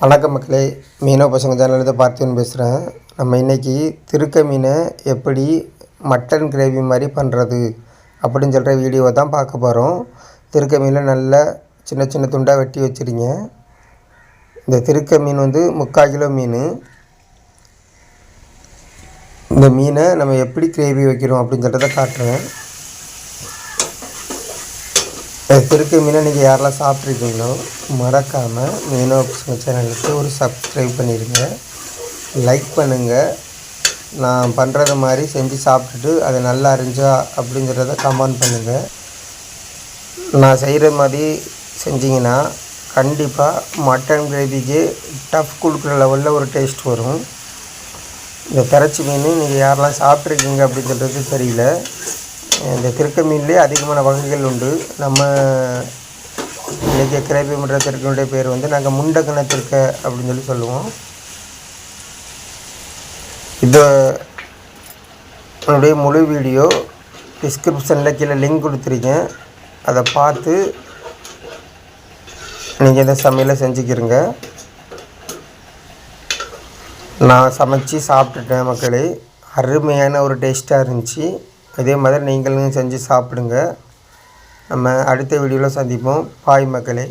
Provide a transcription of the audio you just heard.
வணக்கம் மக்களே மீனவ பசங்க சேனலிருந்து பார்த்திவன் பேசுகிறேன் நம்ம இன்றைக்கி திருக்க மீனை எப்படி மட்டன் கிரேவி மாதிரி பண்ணுறது அப்படின்னு சொல்கிற வீடியோவை தான் பார்க்க போகிறோம் திருக்க மீனை நல்லா சின்ன சின்ன துண்டாக வெட்டி வச்சுருங்க. இந்த திருக்க மீன் வந்து முக்கால் கிலோ மீன். இந்த மீனை நம்ம எப்படி கிரேவி வைக்கிறோம் அப்படின்னு சொல்கிறத காட்டுறேன். இந்த மீனை நீங்கள் யாரெல்லாம் சாப்பிட்ருக்கீங்களோ மறக்காமல் மீனோ சேனலுக்கு ஒரு சப்ஸ்கிரைப் பண்ணிடுங்க லைக் பண்ணுங்கள் நான் பண்ணுறது மாதிரி செஞ்சு சாப்பிட்டுட்டு அது நல்லா இருந்துச்சா அப்படிங்கிறத கமெண்ட் பண்ணுங்கள் நான் செய்கிற மாதிரி செஞ்சிங்கன்னா கண்டிப்பாக மட்டன் கிரேவிக்கு டஃப் கொடுக்குற லெவலில் ஒரு டேஸ்ட் வரும். இந்த கரைச்சி மீன் நீங்கள் யாரெல்லாம் சாப்பிட்ருக்கீங்க அப்படின்னு சொல்கிறது தெரியல. இந்த திருக்க மீன்லேயே அதிகமான வகைகள் உண்டு. நம்ம இன்றைக்கி கிரைப்பி பண்ணுற திருக்கனுடைய பேர் வந்து நாங்கள் முண்டக்கண திருக்க அப்படின்னு சொல்லி சொல்லுவோம். இது என்னுடைய முழு வீடியோ டிஸ்கிரிப்ஷனில் கீழே லிங்க் கொடுத்துருக்கேன். அதை பார்த்து நீங்கள் இந்த சமையலை செஞ்சுக்கிறங்க நான் சமைச்சு சாப்பிட்டுட்டேன் மக்களே. அருமையான ஒரு டேஸ்ட்டாக இருந்துச்சு. இதே மாதிரி நீங்களும் செஞ்சு சாப்பிடுங்க. நம்ம அடுத்த வீடியோவில் சந்திப்போம். பாய் மக்களே.